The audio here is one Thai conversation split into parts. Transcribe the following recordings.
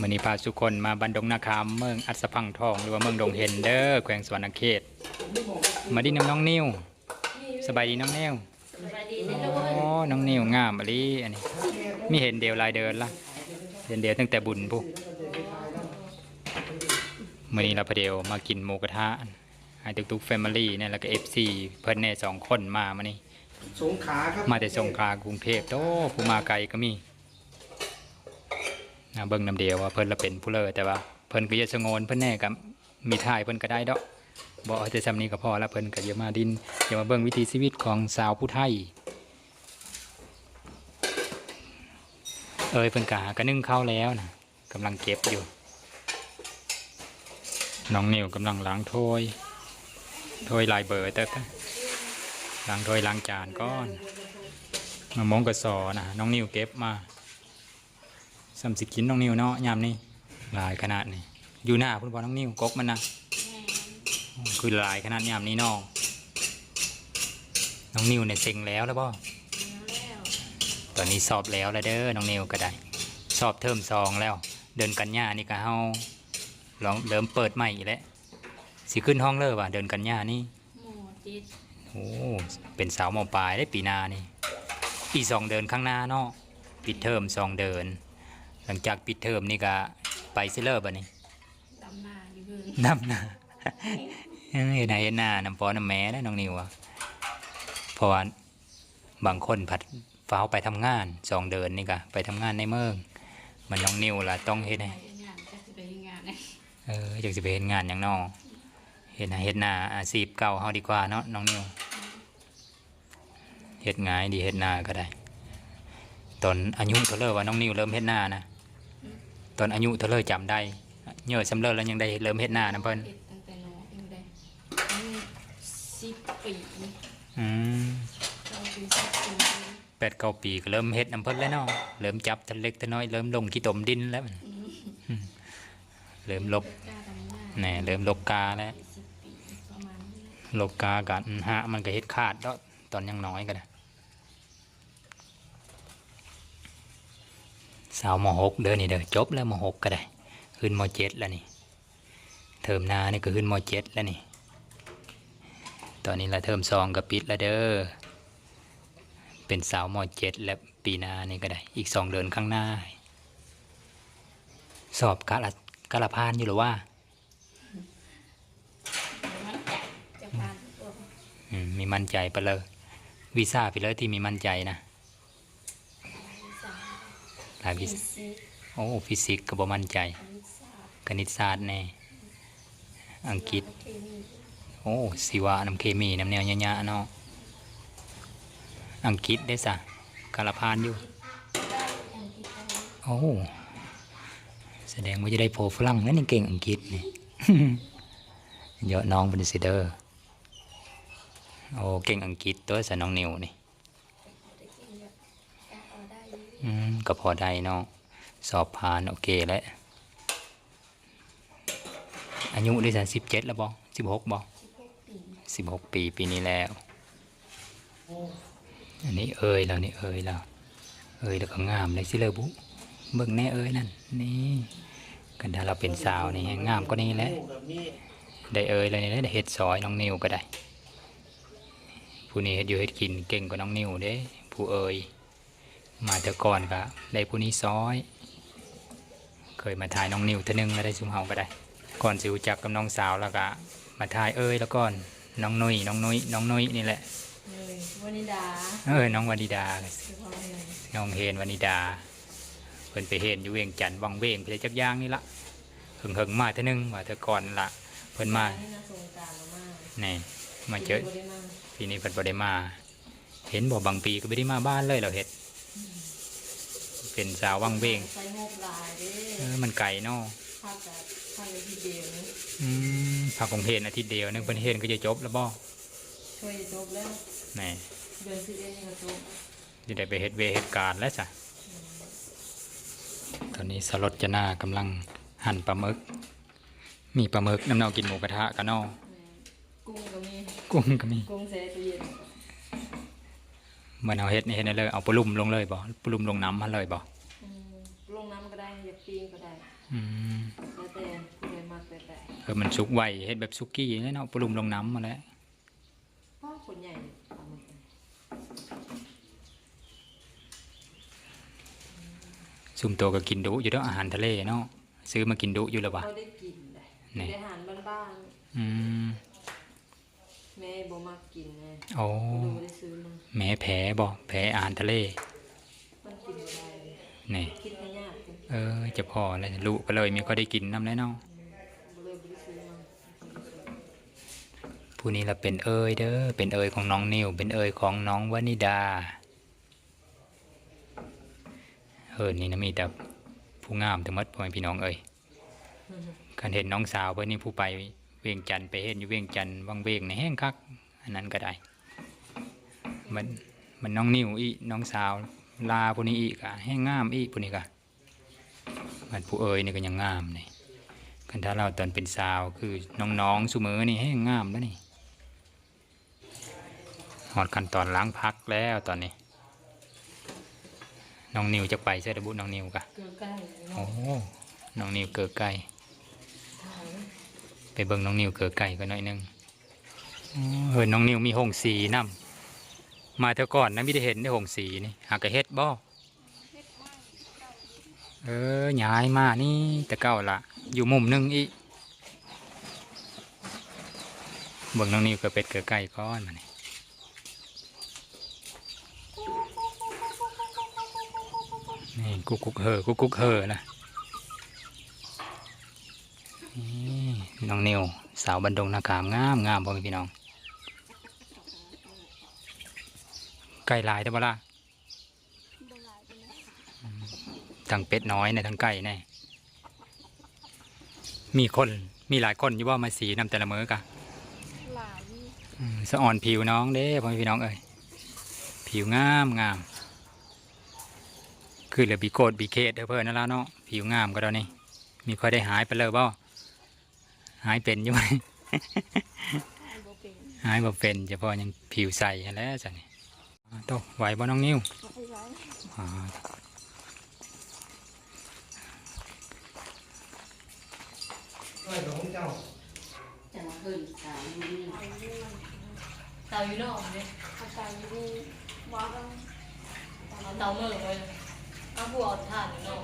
มื่อนี้พาทุกคนมาบันดงนาคามเมืองอัศพังทองหรือว่าเมืองดงเฮนเดอร์แขวงสวรรณเขต มาดินน้องนิวสบายดีน้องนิวสบายดีนะลูกโอ้น้องนิวงามอะลีอันนี้มีเห็นเดียวลายเดินละเห็นเดียวตั้งแต่บุญปุ๊มื่อนี้เราพอเดียวมากินหมูกระทะให้ทุกๆแฟมิลี่เนี่ยแล้วก็เอฟซีเพิ่นแน่สองคนมามานี่สงขลาครับมาแต่สงขลากรุงเทพโตผู้มาไกลก็มีนะ เบิ่งน้ำเดียวว่าเพิ่นละเป็นผู้เลอแต่ว่าเพิ่นก็จะสงวนเพิ่นแน่กับมีท่ายเพิ่นก็ได้ดอกบ่เอาแต่ซำนี้ก็พอแล้วเพิ่นก็อย่ามาดินอย่ามาเบิ่งวิถีชีวิตของสาวผู้ไทยเอ้ยเพิ่นกหาก็นึ่งข้าวแล้วนะกำลังเก็บอยู่ น้องนิวกำลังล้างถ้วยถ้วยลายเบอร์เต๊ะล้างถ้วยล้างจานก้อนมามงกระสอนะน้องนิวเก็บมา สามสิกินน้องนิวเนาะยามนี้หลายขนาดนี้อยู่หน้าพุ่นบอน้องนิวกกมันนะคือหลายขนาดยามนี้เนาะน้องนิวเนี่ยเซ็งแล้วแล้วบ่ตอนนี้สอบแล้วแล้วเด้อน้องนิวก็ได้ สอบเทอมสองแล้ว เดินกันยานี่ก็เฮาลองเริ่มเปิดใหม่อีกแล้วสิขึ้นห้องเลยว่ะเดินกันยานี่หมูจิตโอ้เป็นสาวมปลายได้ปีหนานี่ปีสองเดินข้างหน้าเนาะปิดเทอมสองเดินห ลังจากปิดเทอมนี่ก็ไปซิเลอร์บ่นี่ดำหน้าอยู่เพิ่งนำหน้าเอ้ยนายหน้าน้ำปอน้ำแม่นะน้องนิวอะเพราะว่าบางคนผัดฟ้าวไปทำงานสองเดินนี่ก็ไปทำงานในเมือง มันน้องนิวล่ะต้องเฮ็ดไปให้ งานจะสิไปงานนะเอออยากสิไปเห็นงานอย่างนอเห็นหน้าเฮ็ดหน้าอาชีพเก่าเฮาดีกว่าเนาะน้องนิวเฮ็ดง่ายดีเฮ็ดหน้าก็ได้ ตอนอายุเท่าเลอว่าน้องนิวเริ่มเฮ็ดหน้านะ ตอนอายุเท่าเลอจำได้เยอะสำเร็จแล้วยังได้เริ่มเฮ็ดหน้านะเพิ่นเอ็ดตั้งแต่น้องอยู่ได้สิบปีอืมเราเป็นสิบปีแปดเก้าปีก็เริ่มเฮ็ดน้ำเพิ่นแล้วเนาะเริ่มจับทันเล็กทันน้อยเริ่มลงขี้ตมดินแล้วมันอืมเริ่มลบกล้าทำงานแหน่เริ่มลบกาแล้วสิบปีประมาณนี้ลบกากันฮะมันก็เฮ็ดขาดเนาะตอนยังน้อยก็ได้ สาวมหกเด้อนี่เด้อจบแล้วมหกก็ได้ ขึ้นมเจ็ดแล้วนี่ เทอมหน้านี่ก็ขึ้นมเจ็ดแล้วนี่ ตอนนี้ละเทอมสองก็ปิดแล้วเด้อ เป็นสาวมเจ็ดแล้วปีหน้านี่ก็ได้ อีกสองเดือนข้างหน้า สอบกะละกะละพานอยู่หรือว่ามันจะจะผ่านตัวอืมมีมั่นใจไปเลยวีซ่าไปเลยที่มีมั่นใจนะสาม หลายวิสี่สสิบโอ้ฟิสิกส์ก็บ่มั่นใจวิสาคณิตศาสตร์แน่อังกฤษเคมีโอ้สิวะน้ำเคมีน้ำแนวยะๆเนาะอังกฤษได้สะกาลพานอยู่ได้อังกฤษได้โอ้แสดงว่าจะได้โพฝรั่งนั่นนี่เก่งอังกฤษนี่เยอะน้องเป็นสิเดอร์โอ้เก่งอังกฤษตัวสะน้องนิวนี่ ได้กินแบบกล้าเอาได้อยู่ อืม ก็พอได้เนาะสอบผ่านโอเคแล้วอายุได้สันสิบเจ็ดแล้วบอสิบหกบอสิบหกปีสิบหกปีปีนี้แล้ว อันนี้เอ่ยแล้วนี่เอ่ยแล้วเอ่ยแล้วก็งามเลยสิเลยบุเบิ่งแน่เอ่ยนั่นนี่กันถ้าเราเป็นสาวนี่งามก็นี่แหละได้เอ่ยเลยนี่ได้เฮ็ดซอยน้องนิวก็ได้ ผู้นี้เฮ็ดอยู่เฮ็ดกินเก่งกว่าน้องนิวเด้ผู้เอ่ย มาแต่ก่อนก็ได้ผู้นี้ซอย เคยมาถ่ายน้องนิวเท่านึงแล้วได้ซุมเฮาก็ได้ ก่อนสิรู้จักกับน้องสาวแล้วก็มาถ่ายเอ่ยแล้วก่อนน้องนุ้ยน้องนุ้ยน้องนุ้ยนี่แหละเลยวันนิดาเออน้องวานิดาคือพ่อเลยน้องเฮนวานิดาเพิ่นไปเห็นอยู่เวียงจันทน์วังเวงไปจักอย่างนี่ละหึงหึงๆมาเท่านึงว่าเธอก่อนละเพิ่นมานี่นะสงการมากนี่มาเจอบ่ได้มาปีนี้เพิ่นบ่ได้มา เห็นบ่บางปีก็ไม่ได้มาบ้านเลยเราเฮ็ด เป็นสาววังเวงใช้งบหลายเด้เออมันไก่เนาะภาคกับภาคเลยทีเดียวนี่อืมพักของเฮนอาทิตย์เดียวนึงเพิ่นเฮนก็จะจบแล้วบ่ช่วยจบแล้วนี่เดือนสิบเอ็ดนี่ก็จบจะได้ไปเฮ็ดเวรเฮ็ดการแล้วจ้ะตอนนี้สลดจะหน้ากำลังหั่นปลาหมึก มีปลาหมึกน้ำเนากินหมูกระทะกันเนาะกุ้งก็มีกุ้งก็มี กุ้งแช่ตู้เย็น เหมือนเอาเฮ็ดนี่เฮ็ดได้เลยเอาปลาลุ่มลงเลยบ่ปลาลุ่มลงน้ำมาเลยบ่อืมลงน้ำก็ได้อยากปิ้งก็ได้อืมแล้วแต่ผู้ใดมักแต่แต่เออมันสุกไวเฮ็ดแบบสุกี้นี่เนาะปรุงลงน้ำมาแล้วพ่อคนใหญ่ปลาหมึกซุมโตก็กินดุอยู่เด้ออาหารทะเลเนาะซื้อมากินดุอยู่แล้ววะเขาได้กินได้นี่ ได้อาหารบ้านอืมๆ แม่บ่มักกินไงโอ้ดูบ่ได้ซื้อมาแม่แผลบ่แผลอาหารทะเลมันกินบ่ได้นี่คิดให้ยากคุณเออจะพอแล้วลูกก็เลยมีก็ได้กินน้ำแล้วเนาะบ่เลยบ่ได้ซื้อมาผู้นี้ละเป็นเอยเด้อเป็นเอยของน้องนิวเป็นเอยของน้องวนิดาเออนี่นะมีแต่ผู้งามทั้งหมดพ่อแม่พี่น้องเอ้ยการเห็นน้องสาวเพิ่นนี่ผู้ไป เวียงจันทน์ไปเห็นอยู่เวียงจันทน์วังเวงในแห้งคัก อันนั้นก็ได้มันมันน้องนิวอีน้องสาวลาผู้นี้อีกอะแห้งงามอีผู้นี้ก็มันผู้เอยนี่ก็ยังงามนี่คันถ้าเราตอนเป็นสาวคือน้องๆสุมือนี่แห้งงามแล้วนี่หอดขั้นตอนล้างพักแล้วตอนนี้ น้องนิวจะไปเสื้อระบุน้องนิวกะเกลือใกล้โอ้น้องนิวเกิดไก่ไป เบิ่งน้องนิวเกิดไก่ก็หน่อยหนึงโอ้เห็นน้องนิวมีหงสีนํมาเท่าก่อนนะไม่ได้เห็นได้หงสีนี่หากะเฮ็ดบ่เออย้ายมานี่แต่เก่าละอยู่มุมหนึงอีกเบิ่งน้องนิวเกิดเป็ดเกิดไก่ก่อนมานี่นี่กุกกุกเฮอกุกกุกเฮอนะนี่ น้องนิวสาวบันดงนาขามงามงามพ่อแม่พี่น้องไก่ลายได้บ่ล่ะอืมทั้งเป็ดน้อยในะทั้งไก่แน่มีคนมีหลายคนอยู่ว่ามาสีนำแต่ละมื้อกะหลายอืมสะอ่อนผิวน้องเด้พ่อแม่พี่น้องเอ้ยผิวงามงามคือเหลือบีโกดบีเคดเด้อเพื่อนนั่นละเนาะผิวงามก็ตอนนี้มีค่อยได้หายไปเลยบ่ หายเป็นอยู่ไหมไอ้โบเป็นหายบ่เป็นเฉพาะยังผิวใสแล้วจ้ะนี่โตไหวบ่น้องนิ้วไอ้ไว้อ่าน้อยของเจ้าจะมาขึ้นสามอยู่นี่ไอ้นี่มันเตาอยู่นอกเนี่ยอาการดีว่างเตาเมื่อไว้เอาพวกถ่านอยู่นอก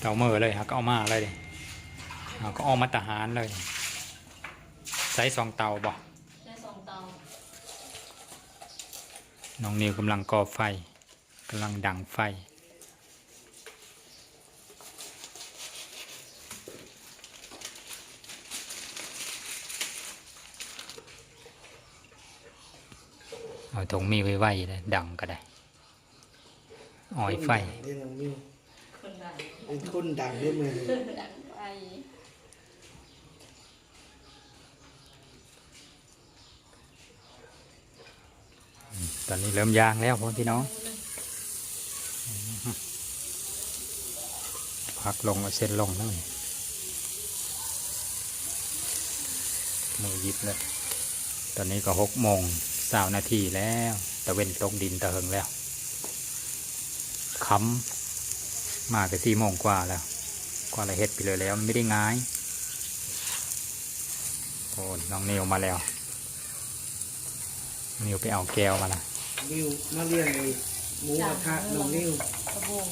เตาเมื่อเลยฮะก็เอามาเลยดิ เอาก็เอามาตะหารเลยใช้สองเตาบ่ได้สองเตา น้องนิวกำลังก่อไฟกำลังดังไฟ เอาตรงมีไว้ไว้เลยดังก็ได้อ่อยไฟ เรื่องน้องมิวคนใดเป็นคนดังด้วยมือนี้ดังไป ต อนนี้เริ่มยางแล้วพ่อพี่น้องพักลงเส้นลงแล้วนี่มือยิบเลยตอนนี้ก็หกโมงสาวนาทีแล้วตะเว้นตกดินตะเหิงแล้วค้ำมาก็สี่โมงกว่าแล้ว กว่าละเฮ็ดไปเลยแล้วไม่ได้ง่ายโอ้น้องเนิวมาแล้วเนิวไปเอาแก้วมาละ มิวมาเลี้ยงไอ้หมูกระทะน้องมิวกระโบง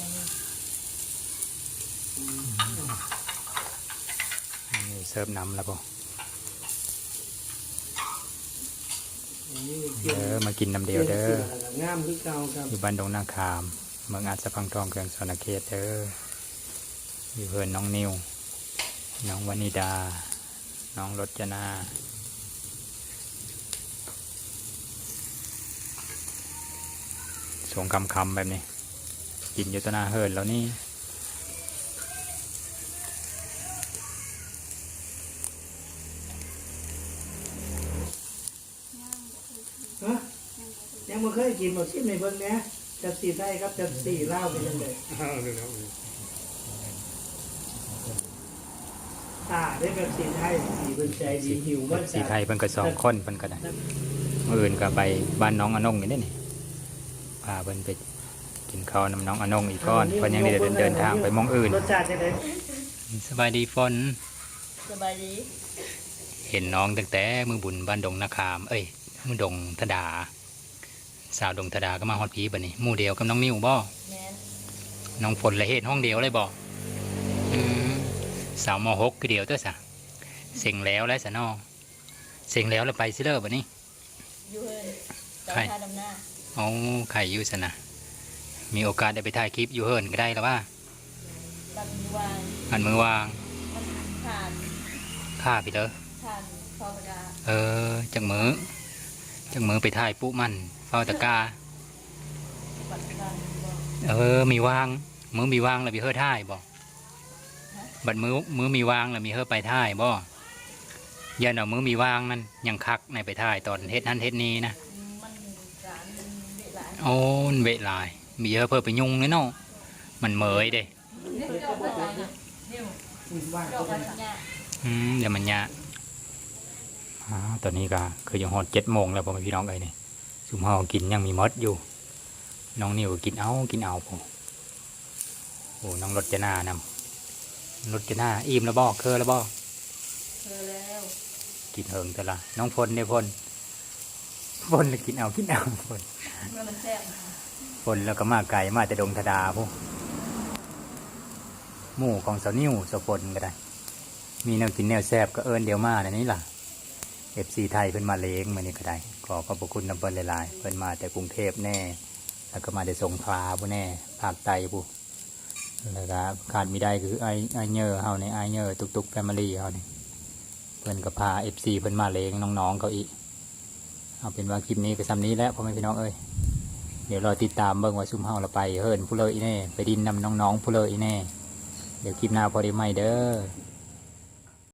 นี่เสิร์ฟน้ำแล้วป่น้องมิวเตรีเด้ยมอมากินน้ำเดียวเด้อตรีมสื้แล้วก็งามคือเก่าครับอยู่บ้านดงนาคาม เมืองอาจสะพังทองเขื่องสวนเขตเด้ออยู่เพื่อนน้องนิว น้องวนิดา น้องรจนา สวงคำคำๆแบบนี้ กินอยู่ตวหนาเฮิรนแล้วนี่ฮะยังบ่เคยกินบ่ชิมในเบิ่งแหน่จับสีไทยครับจับสีลาวเป็นจังไดตาได้แบบสีไทยสีเพิ่นใจดีหิวมันสีไทยเพิ่นก็สองคนเพิ่นก็ได้มื่ออื่นก็ไปบ้านน้องอนงนี่เด้นี่ พาเพิ่นไปกินข้าวน้ำน้องอนงอีกก้อนเพิ่นยังได้เดินเดินทางไปหมองอื่น รสชาติจะได้สบายดีฝนสบายดี เห็นน้องตั้งแต่มือบุญบ้านดงนาคาม เอ้ยมือดงธดา สาวดงธดาก็มาฮอดพีบัดนี้หมู่เดียวกับน้องนิวบ่แม่นน้องฝนละเหตุห้องเดียวเลยบ่อืมสาวมหกคือเดียวตัวซะเซ็งแล้วแล้วสะนอเซ็งแล้วแล้วไปซิเลอร์บัดนี้อยู่เฮินใครเจ้าท่าดำหน้า เอาไข่อยู่สนะมีโอกาสได้ไปถ่ายคลิปอยู่เฮิร์นก็ได้แล้วว่าบัดมีวางอันมือวางมันผ่านค่าพี่เด้อผ่านพอประกาเออจังมือจังมือไปถ่ายปุ๊มันเฝ้าตะกร้าบัดการบอกเออมีวางมือมีวางแล้วมีเฮอท่ายบ่บัดมือมือมีวางแล้วมีเฮอไปท่ายบ่ยันเอามือมีวางนั่นยังคักในไปท่ายตอนเฮ็ดนั่นเฮ็ดนี้นะ มันการมันเวลา โอ้นเวลาย มีเฮอเพิ่อไปยุ่งเลยเนาะมันเหมยเด้เนี่ยจบอะไรนะเนี่ยอืมว่างจบอะไรเนี่ยอืมเดี๋ยวมันยะอ่าตอนนี้ก็คือยังหอดเจ็ดโมงแล้วพ่อแม่พี่น้องเอ้ยนี่ซุมเฮากินยังมีมดอยู่ น้องนิวก็กินเอากินเอาพ่อโอ้น้องรถจะหน้านำรถจะหน้าอิ่มแล้วบ่เคอแล้วบ่เธอแล้วกินเหิงแต่ละน้องพลเนี่ยพล พลแล้วกินเอากินเอาพลเมื่อมันแซ่บพลแล้วก็มาไก่มาแต่ดงธดาพวกหมู่ของสาวนิ้วสาวพลก็ได้ มีแนวกินแนวแซ่บก็เอิญเดียวมาในนี้ล่ะเอฟซีไทยเพิ่นมาเลี้ยงมานี่ก็ได้ ขอขอบพระคุณน้ำเพิ่นหลายๆเพิ่นมาแต่กรุงเทพแน่ แล้วก็มาแต่สงขลาผู้แน่ภาคใต้ผู้แล้วก็ขาดไม่ได้คือไอไอเนอร์เฮาในไอเนอร์ตุกตุกแฟมิลี่เฮานี่เพิ่นก็พาเอฟซีเพิ่นมาเลี้ยงน้องๆเขาอีก เอาเป็นว่าคลิปนี้ก็ซ้ำนี้แล้วพ่อแม่พี่น้องเอ้ยเดี๋ยวรอติดตามเบิ่งว่าซุ่มเฮาเราไปเฮิรนผู้เลยอีแน่ ไปดินนำน้องๆผู้เลยอีแน่ เดี๋ยวคลิปหน้าพอได้ไหมเด้อ